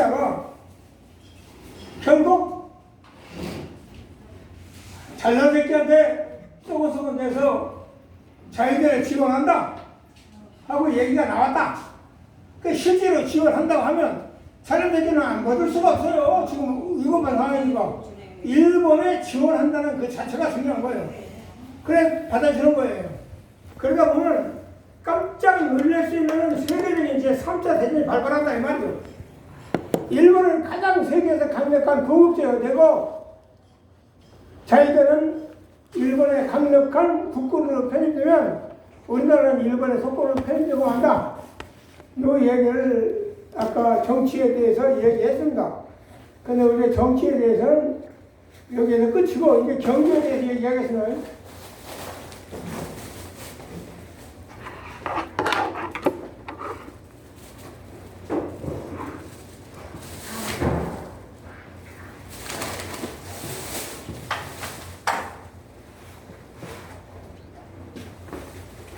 다가 결국 잘난 새끼한테 쏘고쏘고 내서 자기들 지원한다 하고 얘기가 나왔다. 그 실제로 지원한다고 하면 잘난 새끼는 안 받을 수가 없어요. 지금 이것만 상황이니까 일본에 지원한다는 그 자체가 중요한 거예요. 그래 받아주는 거예요. 그러다 보면 깜짝 놀랄 수 있는 세계적인 이제 3차 대전이 발발한다 이 말이죠. 일본은 가장 세계에서 강력한 공급제가 되고 자기들은 일본의 강력한 국군으로 편입되면 우리나라는 일본의 속군으로 편입되고 한다. 이 얘기를 아까 정치에 대해서 얘기했습니다. 근데 우리 정치에 대해서는 여기에서 끝이고 이제 경제에 대해서 얘기하겠습니다.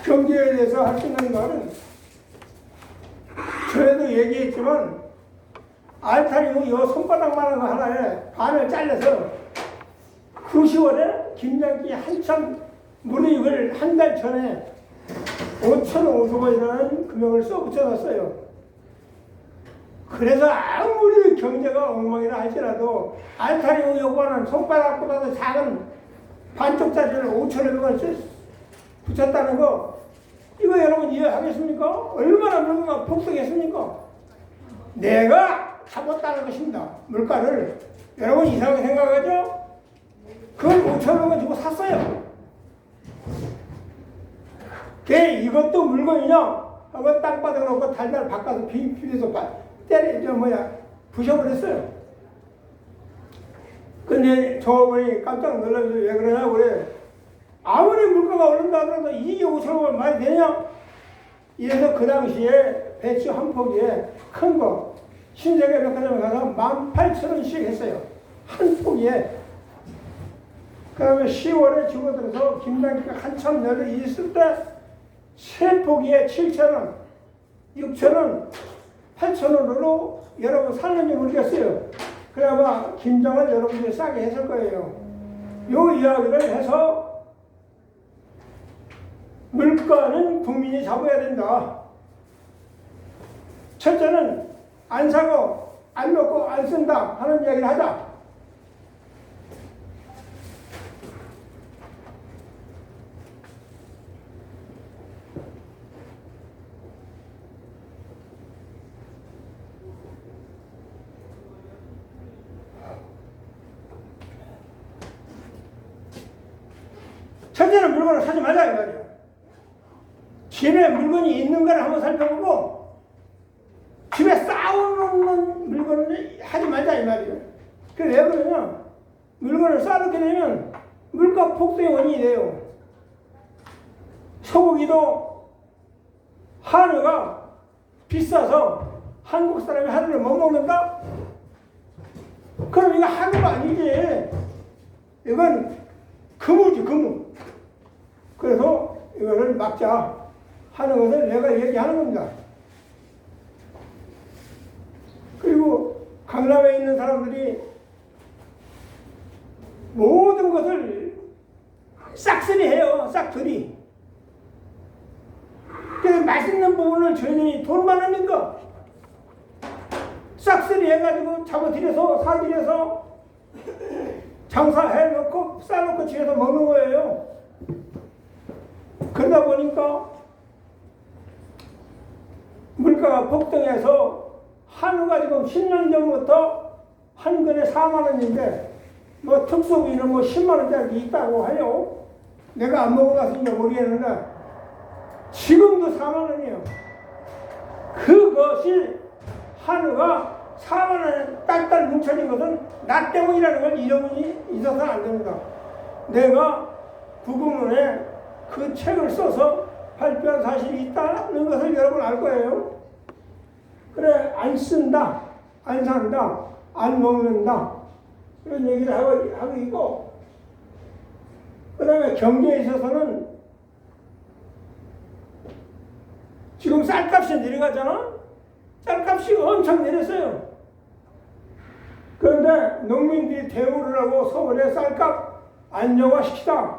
경제에 대해서 할 수 있는 말은 전에도 얘기했지만 알타리움 요 손바닥만한 거 하나에 반을 잘라서 9시월에 김장기 한참 무르익을 한 달 전에 5,500원이라는 금액을 써 붙여놨어요. 그래서 아무리 경제가 엉망이라 할지라도 알타리움 요거는 손바닥보다도 작은 반쪽짜리를 5,500원 붙였다는 거 이거 여러분 이해하겠습니까? 얼마나 물가가 폭등했습니까? 내가 잡았다는 것입니다. 물가를 여러분 이상하게 생각하죠? 그걸 5천 원 주고 샀어요. 걔 이것도 물건이냐? 하고 땅바닥에 놓고 달달 바꿔서 비, 비벼서 바, 때려, 저 뭐야, 부셔버렸어요. 근데 저분이 깜짝 놀라면서 왜 그러냐, 그래. 아무리 물가가 오른다 하더라도 이게 5천 원 말이 되냐? 이래서 그 당시에 배추 한 포기에 큰 거, 신세계 백화점에 가서 18,000원씩 했어요. 한 포기에. 그 다음에 10월에 죽어들어서 김장기가 한참 열을 있을 때 세 포기에 7,000원, 6,000원, 8,000원으로 여러분 살는지 모르겠어요. 그래 아마 김장을 여러분들이 싸게 했을 거예요. 요 이야기를 해서 물가는 국민이 잡아야 된다. 첫째는 안 사고 안 먹고 안 쓴다 하는 이야기를 하자. 첫째는 물건을 사지 말자 이 말이야. 집에 물건이 있는 걸 한번 살펴보고 집에 쌓아놓는 물건을 하지 말자 이 말이에요. 그래 왜 그러냐? 물건을 쌓아놓게 되면 물가 폭등의 원인이 돼요. 소고기도 한우가 비싸서 한국 사람이 한우를 못 먹는다? 그럼 이거 한우가 아니지. 이건 금우지 금우. 그래서 이거를 막자 하는 것을 내가 얘기하는 겁니다. 그리고 강남에 있는 사람들이 모든 것을 싹쓸이 해요. 싹들이. 그래서 맛있는 부분을 저희들이 돈 많으니까 싹쓸이 해가지고 잡아들여서 사들여서 장사해놓고 싸놓고 집에서 먹는 거예요. 그러다 보니까 물가가 폭등해서 한우가 지금 10년 전부터 한 근에 4만 원인데 뭐 특수비는 뭐 10만 원짜리 있다고 해요. 내가 안 먹어봤으니까 모르겠는데 지금도 4만 원이에요. 그것이 한우가 4만 원에 딸딸 뭉쳐진 것은 나 때문이라는 걸 잃어버리 있어서는 안 됩니다. 내가 부부문에 그 책을 써서 발표한 사실이 있다는 것을 여러분 알 거예요. 그래, 안 쓴다, 안 산다, 안 먹는다. 이런 얘기를 하고, 하고 있고, 그 다음에 경제에 있어서는 지금 쌀값이 내려가잖아? 쌀값이 엄청 내렸어요. 다음에 농민들이 대우를 하고 서울에 쌀값 안정화시키다.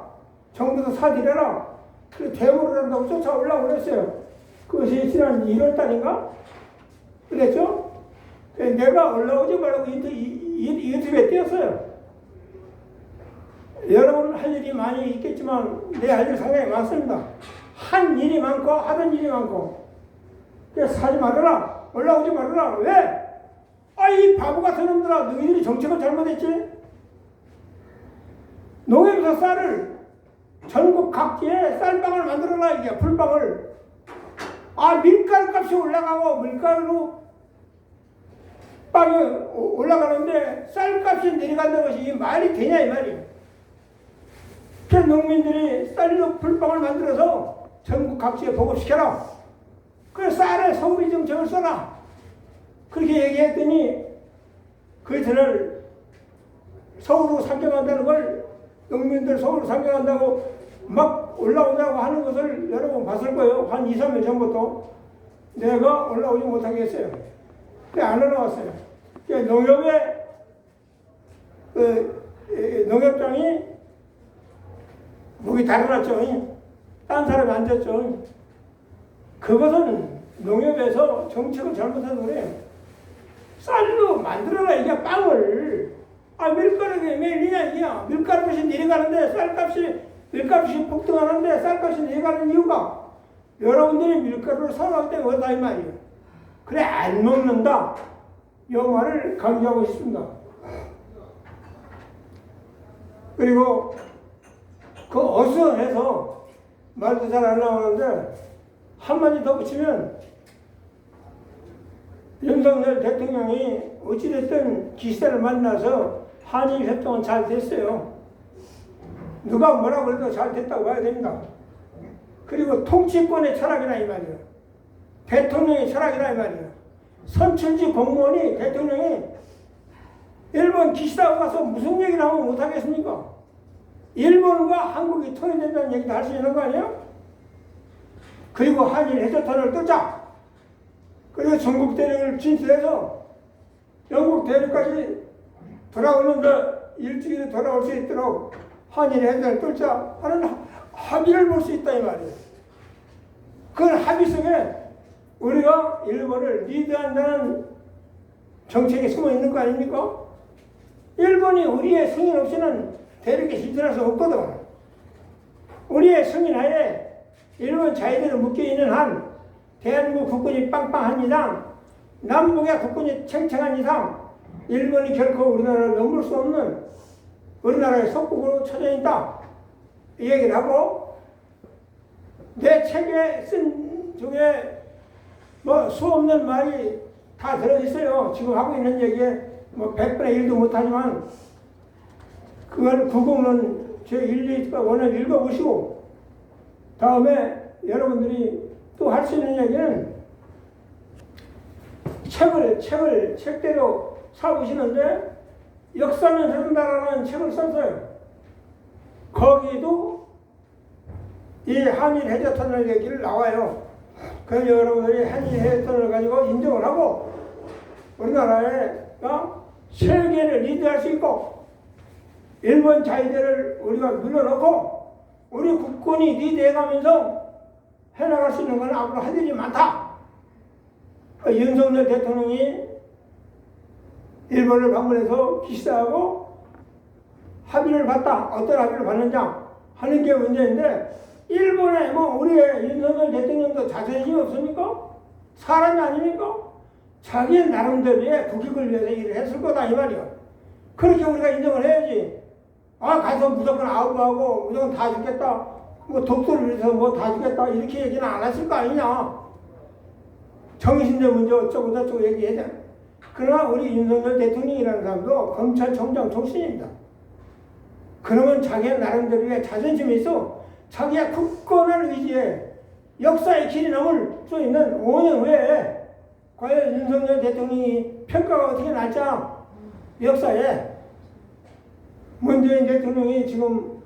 정부도 사들여라. 그 대우를 한다고 쫓아올라고 그랬어요. 그것이 지난 1월 달인가? 그랬죠? 그래서 내가 올라오지 이- 유튜브에 띄었어요. 여러분 할 일이 많이 있겠지만 내 할 일 상당히 많습니다. 한 일이 많고 하던 일이 많고 그래서 사지 말아라 올라오지 말아라 왜? 아이 바보 같은 놈들아 너희들이 정책을 잘못했지 농협에서 쌀을 전국 각지에 쌀빵을 만들어라 이게 풀빵을 아 밀가루 값이 올라가고 밀가루 오- 올라가는데 쌀값이 내려간다는 것이 이 말이 되냐 이 말이에요 그 농민들이 쌀로 풀빵을 만들어서 전국 각지에 보급시켜라. 그래 쌀에 소비 정책을 써라. 그렇게 얘기했더니 그 이튿날 서울로 상경한다는 걸 농민들 서울로 상경한다고 막 올라오자고 하는 것을 여러분 봤을 거예요. 한 2, 3일 전부터 내가 올라오지 못하겠어요. 안 올라왔어요. 그 농협의 그 에, 농협장이 목이 달아났죠. 딴 사람이 앉았죠. 그것은 농협에서 정책을 잘못한 거예요. 쌀로 만들어라 이게 빵을. 아 밀가루가 매일이냐 이야. 밀가루값이 내려가는데 쌀값이 밀가루값이 폭등하는데 쌀값이 내려가는 이유가 여러분들이 밀가루를 사랑하기 때문에 그렇다 이 말이에요. 그래 안 먹는다. 이 말을 강조하고 싶습니다. 그리고 그 어수선해서 말도 잘 안 나오는데 한마디 더 붙이면 윤석열 대통령이 어찌됐든 기시다를 만나서 한일 협정은 잘 됐어요. 누가 뭐라 그래도 잘 됐다고 봐야 됩니다. 그리고 통치권의 철학이라 이 말이에요. 대통령의 철학이라 이 말이에요. 선출직 공무원이 대통령이 일본 기시다고 가서 무슨 얘기를 하면 못하겠습니까? 일본과 한국이 통일된다는 얘기도 할 수 있는 거 아니에요? 그리고 한일 해저턴을 뚫자. 그리고 전국 대륙을 진출해서 영국 대륙까지 돌아오는 데 일찍이 돌아올 수 있도록 한일 해저턴을 뚫자 하는 하- 합의를 볼 수 있다 이 말이에요. 그 합의 속에 우리가 일본을 리드한다는 정책이 숨어 있는 거 아닙니까? 일본이 우리의 승인 없이는 대륙에 진출할 수 없거든. 우리의 승인 하에 일본 자위대로 묶여있는 한 대한민국 국군이 빵빵한 이상 남북의 국군이 챙챙한 이상 일본이 결코 우리나라를 넘을 수 없는 우리나라의 속국으로 처져 있다. 이 얘기를 하고 내 책에 쓴 중에 뭐 수 없는 말이 다 들어있어요. 지금 하고 있는 얘기에 뭐 100분의 1도 못하지만 그걸 구공은 제 1, 2가 오늘 읽어보시고 다음에 여러분들이 또 할 수 있는 얘기는 책을 책을 책대로 사보시는데 역사는 흐른다라는 책을 썼어요. 거기도 이 한일 해저터널 얘기를 나와요. 그래서 여러분들이 한일 해저터널을 가지고 인정을 하고 우리나라가 세계를 리드할 수 있고 일본 자위대를 우리가 눌러놓고 우리 국군이 리드해가면서 해나갈 수 있는 건 앞으로 할 일이 많다. 그 윤석열 대통령이 일본을 방문해서 기시다하고 합의를 봤다. 어떤 합의를 봤느냐 하는 게 문제인데 일본에 뭐 우리의 윤석열 대통령도 자존심이 없습니까? 사람이 아닙니까? 자기 나름대로의 국익을 위해서 일을 했을 거다 이 말이야. 그렇게 우리가 인정을 해야지. 아 가서 무조건 아웃하고 무조건 다 죽겠다. 뭐 독도를 위해서 뭐 다 죽겠다 이렇게 얘기는 안 했을 거 아니냐. 정신대 문제 어쩌고 저쩌고 얘기하자. 그러나 우리 윤석열 대통령이라는 사람도 검찰총장 출신입니다. 그러면 자기의 나름대로의 자존심이 있어. 자기의 굳건한 의지에 역사의 길이 넘을 수 있는 5년 후에 과연 윤석열 대통령이 평가가 어떻게 날자 역사에 문재인 대통령이 지금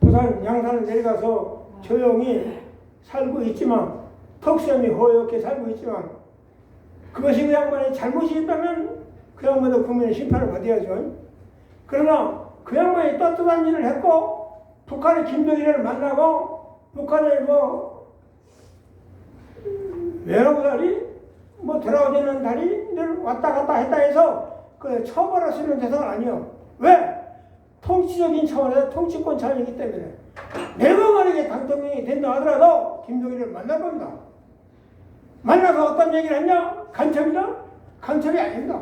부산 양산을 내려가서 조용히 살고 있지만 턱수염이 허옇게 살고 있지만 그것이 그 양반의 잘못이 있다면 그 양반도 국민의 심판을 받아야죠. 그러나 그 양반이 떳떳한 일을 했고 북한의 김정일을 만나고 북한의 뭐 다리 뭐 돌아오지는 다리를 왔다 갔다 했다 해서 그 처벌할 수 있는 대상은 아니요. 왜? 통치적인 차원에서 통치권 차원이기 때문에 내가 만약에 당통령이 된다 하더라도 김정일을 만날 겁니다. 만나서 어떤 얘기를 했냐? 간첩이다? 간첩이 아닙니다.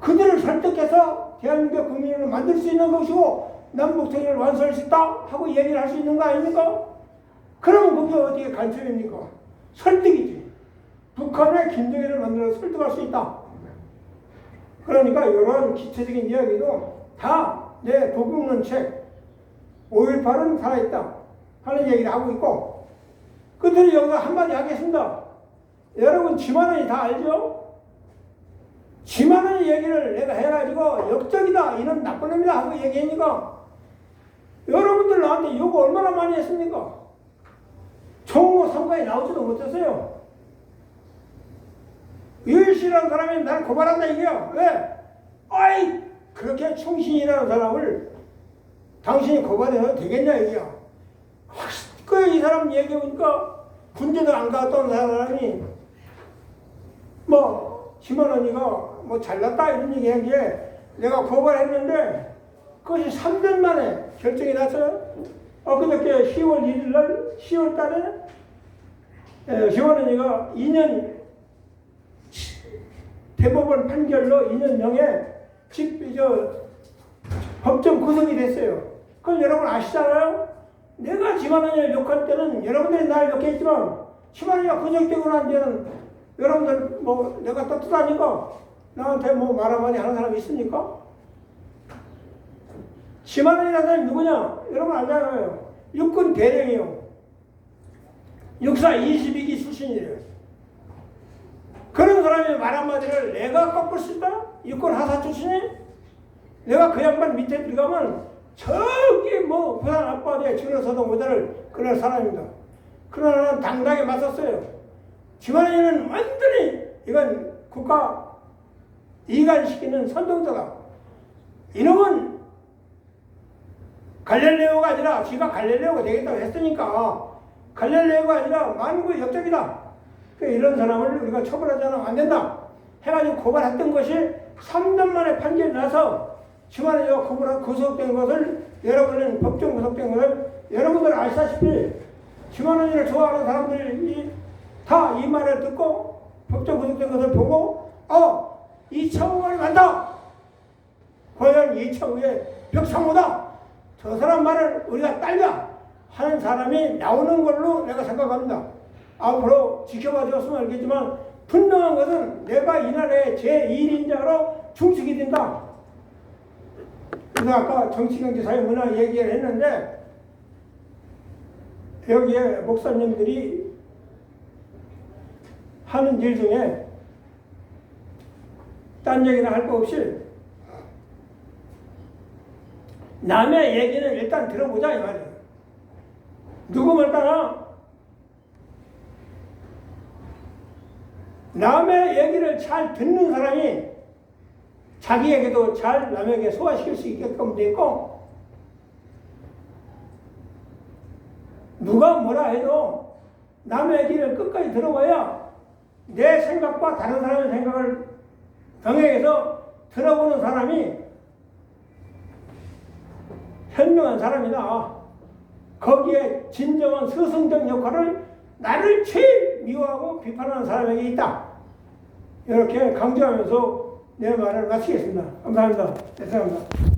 그들을 설득해서 대한민국 국민을 만들 수 있는 것이고 남북통일을 완수할 수 있다 하고 얘기를 할 수 있는 거 아닙니까? 그러면 그게 어떻게 간첩입니까? 설득이지. 북한의 김정일을 만들어 설득할 수 있다. 그러니까 이런 기초적인 이야기도 다 내 도둑는 책 5.18은 살아있다 하는 얘기를 하고 있고 끝으로 여기서 한마디 하겠습니다. 여러분 지만원이 다 알죠? 지만원의 얘기를 내가 해가지고 역적이다 이런 나쁜 놈이다 하고 얘기하니까 여러분들 나한테 욕 얼마나 많이 했습니까? 총무 선거에 나오지도 못했어요. 유일씨라는 사람이 나를 고발한다 이게요. 왜? 아이 그렇게 충신이라는 사람을 당신이 고발해도 되겠냐 이게요. 그이 사람 얘기해 보니까 군대도 안온 사람이 뭐 심원언니가 뭐 잘났다 이런 얘기한 게 내가 고발했는데 그것이 3년 만에 결정이 났어요. 엊그저께 10월 1일 날 10월 달에 심원언니가 2년 대법원 판결로 2년형에 집, 저, 법정 구성이 됐어요. 그건 여러분 아시잖아요? 내가 지만원을 욕할 때는 여러분들이 날 욕했지만 지만원이가 구속되고 난 뒤에는 여러분들 뭐 내가 떳떳하니까 나한테 뭐 말 한마디 하는 사람이 있습니까? 지만원이라는 사람이 누구냐? 여러분 알잖아요. 육군 대령이요. 육사 22기 출신이에요. 그런 사람이 말 한마디를 내가 꺾을 수 있다? 육군 하사 출신이? 내가 그 양반 밑에 들어가면 저기 뭐 부산 앞바다에 줄어서도 못할 그런 사람입니다. 그러나 나는 당당히 맞섰어요. 지만이는 완전히 이건 국가 이간시키는 선동자다. 이놈은 갈릴레오가 아니라 지가 갈릴레오가 되겠다고 했으니까 갈릴레오가 아니라 만국의 역적이다. 그 이런 사람을 우리가 처벌하자면 안 된다. 해가지고 고발했던 것이 3년 만에 판결이 나서 지만이가 고발 구속된 것을 여러분은 법정 구속된 것을 여러분들 아시다시피 지만원이를 좋아하는 사람들이 다 이 말을 듣고 법정 구속된 것을 보고 어 이창호가 간다. 과연 이창호의 벽상호다. 저 사람 말을 우리가 딸려 하는 사람이 나오는 걸로 내가 생각합니다. 앞으로 지켜봐 주었으면 알겠지만 분명한 것은 내가 이 나라의 제1인자로 중식이 된다. 그래서 아까 정치 경제 사회 문화 얘기를 했는데 여기에 목사님들이 하는 일 중에 딴 얘기는 할거 없이 남의 얘기는 일단 들어보자 이 말이에요. 누구 말 따라 남의 얘기를 잘 듣는 사람이 자기에게도 잘 남에게 소화시킬 수 있게끔 돼 있고 누가 뭐라 해도 남의 얘기를 끝까지 들어봐야 내 생각과 다른 사람의 생각을 병행해서 들어보는 사람이 현명한 사람이다. 거기에 진정한 스승적 역할을 나를 제일 미워하고 비판하는 사람에게 있다. 이렇게 강조하면서 내 말을 마치겠습니다. 감사합니다. 죄송합니다.